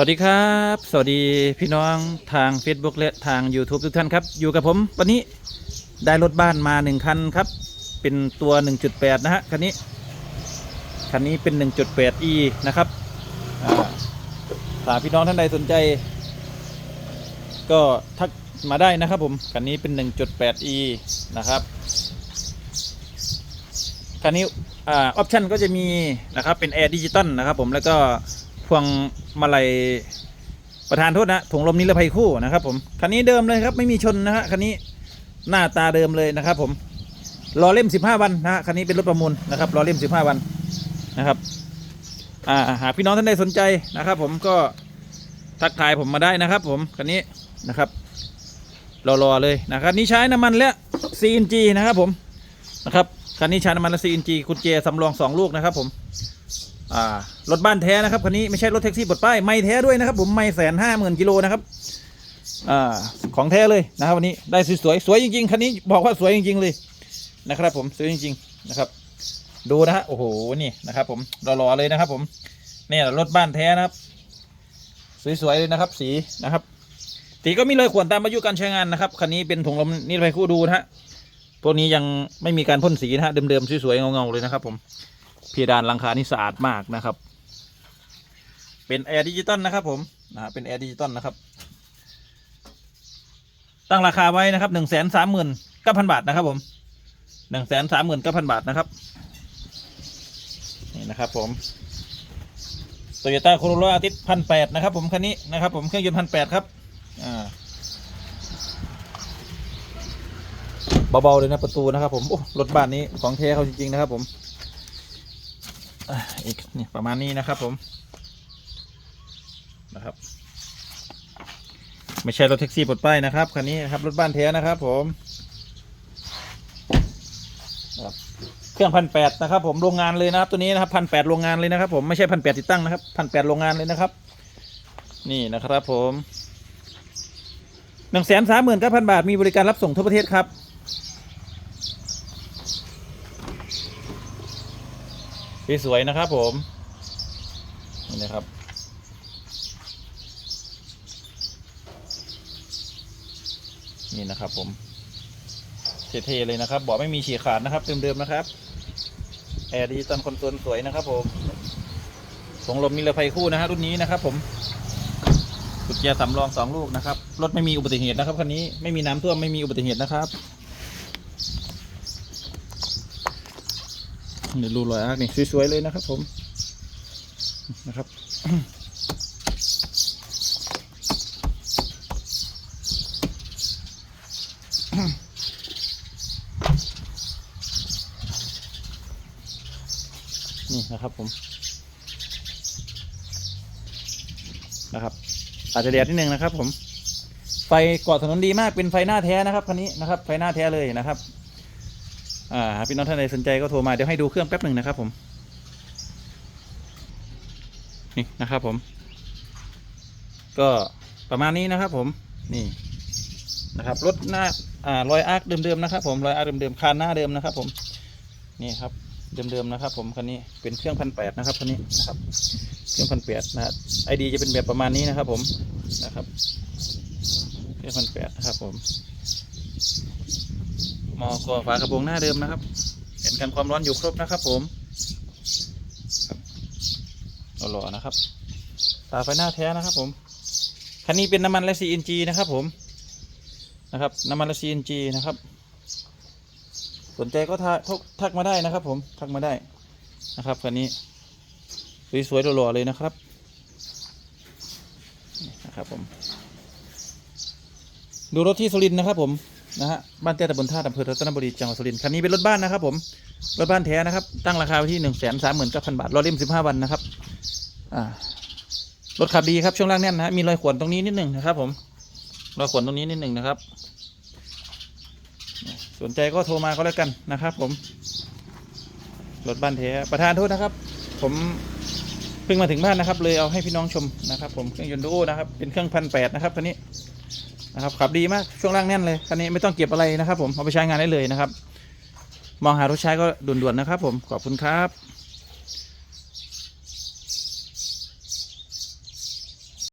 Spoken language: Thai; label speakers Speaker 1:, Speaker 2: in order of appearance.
Speaker 1: วัสดีครับ สวัสดีพี่น้องทาง Facebook และทาง YouTube ทุกท่านครับ อยู่กับผม วันนี้ได้รถบ้านมาหนึ่งคันครับ เป็นตัว 1.8 นะฮะ คันนี้ คันนี้เป็น 1.8e นะครับอ่าถ้าพี่น้องท่านใดสนใจ ก็ทักมาได้นะครับผม คันนี้เป็น 1.8e นะครับ คันนี้อ่าออปชันก็จะมีนะครับเป็นแอร์ดิจิตอลนะครับผมแล้วก็ พวงมาลัยประธานโทษนะถุงลมนิรภัยคู่นะครับผมคันนี้เดิมเลยครับไม่มีชนนะฮะคันนี้หน้าตาเดิมเลยนะครับผมรอเล่ม 15 วันนะฮะคันนี้เป็นรถประมูลนะครับรอเล่ม 15 วันนะครับอ่าหากพี่น้องท่านใดสนใจนะครับ ผมก็ทักทายผมมาได้นะครับ ผมคันนี้นะครับรอๆเลยนะครับนี้ใช้น้ำมันและ CNG นะครับผมนะครับคันนี้ใช้น้ำมันและ CNG กุญแจสำรองสองลูกนะครับผม รถบ้านแท้นะครับคันนี้ไม่ใช่รถแท็กซี่บดป้ายไม่แท้ด้วยนะครับผมไม่แสนห้าหมื่นกิโลนะครับอของแท้เลยนะครับวันนี้ได้สวยๆสวยจริงๆคันนี้บอกว่าสวยจริง ๆ เลยนะครับ ผมสวยจริง ๆนะครับ ดูนะฮะโอ้โหนี่นะครับ ผมรอๆเลยนะครับผมเนี่ยรถบ้านแท้นะครับ สวยๆเลยนะครับ สีนะครับสีก็มีเลยขวนตามอายุการใช้งานนะครับคันนี้เป็นถุงลมนิรภัยคู่ดูนะฮะพวกนี้ยังไม่มีการพ่นสีนะฮะเดิมๆสวยๆเงาๆเลยนะครับ ผม เพดานหลังคานี่สะอาดมากนะครับ เป็นแอร์ดิจิตอลนะครับผมนะเป็นแอร์ดิจิตอลนะครับ ตั้งราคาไว้นะครับหนึ่งแสนสามหมื่นเก้าพันบาทนะครับผมหนึ่งแสนสามหมื่นเก้าพันบาทนะครับนี่นะครับผมโตโยต้าโคโรล่าอาทิตย์พันแปดนะครับผมคันนี้นะครับผมเครื่องยนต์พันแปดครับอ่าเบาๆเลยนะประตูนะครับผมโอ้รถบ้านนี้ของแท้เขาจริงๆนะครับผม อีกนี่ประมาณนี้นะครับผมนะครับ ไม่ใช่รถแท็กซี่ปลดป้ายนะครับคันนี้นะครับรถบ้านแท้นะครับ ผมครับเครื่องพันแปดนะครับ ผมโรงงานเลยนะครับตัวนี้นะครับพันแปดโรงงานเลยนะครับ ผมไม่ใช่พันแปดติดตั้งนะครับพันแปดโรงงานเลยนะครับ นี่นะครับ ผมหนึ่งแสนสามหมื่นเก้าพันบาทมีบริการรับส่งทั่วประเทศครับ สวยๆนะครับผมนี่นะครับนี่นะครับผมเท่ๆเลยนะครับ บอกไม่มีฉีกขาดนะครับเดิมๆนะครับ แอร์ดิจิตอลคอนโซลสวยนะครับผมสงลมนิรภัยคู่นะฮะรุ่นนี้นะครับ ผมกุญแจสำรองสองลูกนะครับรถไม่มีอุบัติเหตุนะครับคันนี้ไม่มีน้ำท่วมไม่มีอุบัติเหตุนะครับ เดี๋ยวรูรอยอาร์คนี่สวยๆเลยนะครับ ผมนะครับนี่นะครับผมนะครับ อาจจะแดดนิดนึงนะครับ ผม ไฟกอดถนนดีมากเป็นไฟหน้าแท้นะครับคันนี้นะครับ ไฟหน้าแท้เลยนะครับ อ่าพี่น้องท่านใดสนใจก็โทรมา เดี๋ยวให้ดูเครื่องแป๊บหนึ่งนะครับผม นี่นะครับผม ก็ประมาณนี้นะครับผม นี่นะครับรถหน้าอ่ารอยอาร์คเดิมๆนะครับ ผมรอยอาร์คเดิมๆคานหน้าเดิมนะครับ ผม นี่ครับเดิมๆนะครับ ผมคันนี้เป็นเครื่องพันแปดนะครับคันนี้นะครับ เครื่องพันแปดนะไอดีจะเป็นแบบประมาณนี้นะครับ ผมนะครับเครื่องพันแปดนะครับผม มอกฝากระโปรงหน้าเดิมนะครับ เห็นกันความร้อนอยู่ครบนะครับ ผมหล่อๆนะครับตาไฟหน้าแท้นะครับ ผมคันนี้เป็นน้ำมันและ CNG นะครับ ผมนะครับ น้ำมันและ CNG นะครับ สนใจก็ทักทักมาได้นะครับ ผมทักมาได้นะครับคันนี้สวยๆหล่อๆเลยนะครับนะครับผม ดูรถที่สุรินนะครับผม นะฮะบ้านเตี้ยตำบลท่าอำเภอรัตนบุรีจังหวัดสุรินทร์คันนี้เป็นรถบ้านนะครับผมรถบ้านแท้นะครับ ตั้งราคาไว้ที่หนึ่งแสนสามหมื่นเก้าพันบาทรอเล่มสิบห้าวันนะครับอ่ารถขับดีครับช่วงล่างแน่นนะฮะมีรอยขวนตรงนี้นิดหนึ่งนะครับ ผมรอยขวนตรงนี้นิดหนึ่งนะครับ สนใจก็โทรมาก็แล้วกันนะครับ ผมรถบ้านแท้ประธานโทษนะครับ ผมเพิ่งมาถึงบ้านนะครับ เลยเอาให้พี่น้องชมนะครับ ผมเครื่องยนต์ดูนะครับเป็นเครื่องพันแปดนะครับคันนี้ นะครับขับดีมากช่วงล่างแน่นเลยคันนี้ไม่ต้องเก็บอะไรนะครับ ผมเอาไปใช้งานได้เลยนะครับ มองหารถใช้ก็ด่วนๆนะครับ ผมขอบคุณครับ